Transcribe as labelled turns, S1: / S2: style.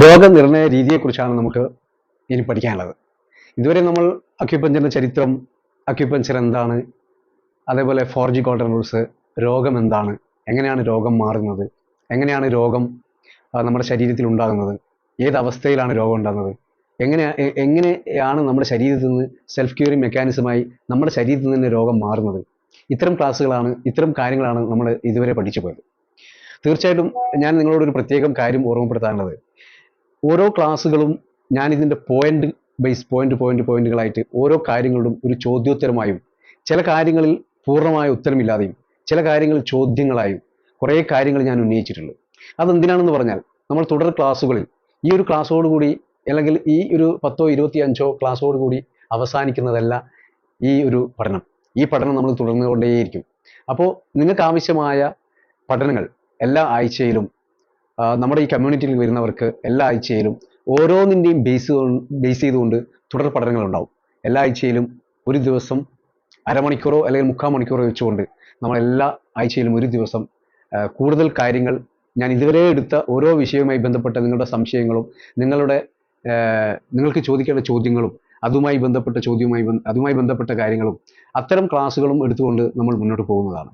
S1: രോഗനിർണയ രീതിയെക്കുറിച്ചാണ് നമുക്ക് ഇനി പഠിക്കാനുള്ളത്. ഇതുവരെ നമ്മൾ അക്യുപഞ്ചറിന്റെ ചരിത്രം അക്യുപഞ്ചർ എന്താണ് അതേപോലെ ഫോർജി ഗോൾഡൻ റൂൾസ് രോഗം എന്താണ് എങ്ങനെയാണ് രോഗം മാറുന്നത് എങ്ങനെയാണ് രോഗം നമ്മുടെ ശരീരത്തിൽ ഉണ്ടാകുന്നത് ഏത് അവസ്ഥയിലാണ് രോഗം ഉണ്ടാകുന്നത് എങ്ങനെ എങ്ങനെയാണ് നമ്മുടെ ശരീരത്തിൽ നിന്ന് സെൽഫ് ക്യൂറിംഗ് മെക്കാനിസമായി നമ്മുടെ ശരീരത്തിൽ നിന്ന് രോഗം മാറുന്നത്. ഇത്തരം ക്ലാസ്സുകളാണ് ഇത്തരം കാര്യങ്ങളാണ് നമ്മൾ ഇതുവരെ പഠിച്ചു പോയത്. തീർച്ചയായിട്ടും ഞാൻ നിങ്ങളോട് ഒരു പ്രത്യേകം കാര്യം ഓർമ്മപ്പെടുത്താനുള്ളത്. ഓരോ ക്ലാസ്സുകളും ഞാൻ ഇതിന്റെ പോയിന്റ് ബേസ് പോയിന്റ് പോയിന്റ് പോയിന്റുകളായിട്ട് ഓരോ കാര്യങ്ങളും ഒരു ചോദ്യോത്തരമായും ചില കാര്യങ്ങളിൽ പൂർണമായ ഉത്തരമില്ലാതെയും ചില കാര്യങ്ങൾ ചോദ്യങ്ങളായും കുറേ കാര്യങ്ങൾ ഞാൻ ഉന്നയിച്ചിട്ടുണ്ട്. അതെന്തിനാണെന്ന് പറഞ്ഞാൽ നമ്മൾ തുടർ ക്ലാസ്സുകളിൽ ഈ ഒരു ക്ലാസ്സോടുകൂടി അല്ലെങ്കിൽ ഈ ഒരു പത്തോ ഇരുപത്തി അഞ്ചോ ക്ലാസ്സോടുകൂടി അവസാനിക്കുന്നതല്ല ഈ ഒരു പഠനം. ഈ പഠനം നമ്മൾ തുടർന്നുകൊണ്ടേയിരിക്കും. അപ്പോൾ നിങ്ങൾക്ക് ആവശ്യമായ പഠനങ്ങൾ എല്ലാ ആഴ്ചയിലും നമ്മുടെ ഈ കമ്മ്യൂണിറ്റിയിൽ വരുന്നവർക്ക് എല്ലാ ആഴ്ചയിലും ഓരോന്നിന്റെയും ബേസ് ബേസ് ചെയ്തുകൊണ്ട് തുടർ പഠനങ്ങൾ ഉണ്ടാവും. എല്ലാ ആഴ്ചയിലും ഒരു ദിവസം അരമണിക്കൂറോ അല്ലെങ്കിൽ മുക്കാൽ മണിക്കൂറോ വെച്ചുകൊണ്ട് നമ്മൾ എല്ലാ ആഴ്ചയിലും ഒരു ദിവസം കൂടുതൽ കാര്യങ്ങൾ ഞാൻ ഇതുവരെ എടുത്ത ഓരോ വിഷയവുമായി ബന്ധപ്പെട്ട നിങ്ങളുടെ സംശയങ്ങളും നിങ്ങളുടെ നിങ്ങൾക്ക് ചോദിക്കേണ്ട ചോദ്യങ്ങളും അതുമായി ബന്ധപ്പെട്ട ചോദ്യവുമായി അതുമായി ബന്ധപ്പെട്ട കാര്യങ്ങളും അത്തരം ക്ലാസ്സുകളും എടുത്തുകൊണ്ട് നമ്മൾ മുന്നോട്ട് പോകുന്നതാണ്.